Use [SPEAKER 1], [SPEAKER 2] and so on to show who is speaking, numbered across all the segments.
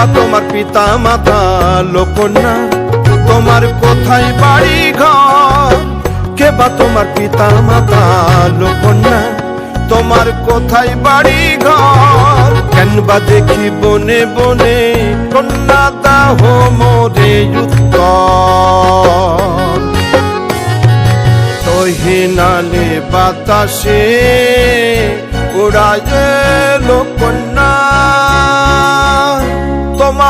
[SPEAKER 1] কে বা তোমার পিতা মাতা লোকন্যা তোমার কোথায় বাড়ি ঘর কে বা তোমার পিতা মাতা লোকন্যা তোমার কোথায় বাড়ি ঘর কেন বা দেখি বনে বনে কন্যা দাহ মোরে উত্তর। তহিনালে বাতাসে উড়ায় লোকন্যা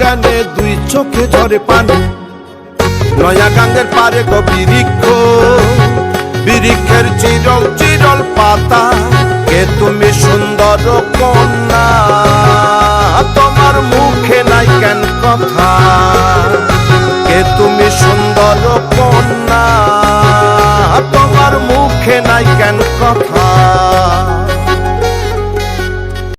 [SPEAKER 1] কেন দুই চোখে ঝরে পানি। নয়া গাঙ্গের পারে গো বিরিক্ষ বিরিক্ষের চিরল চিরল পাতা। কে তুমি সুন্দর কন্যা, তোমার মুখে নাই কেন কথা। কে তুমি সুন্দর কন্যা, তোমার মুখে নাই কেন কথা।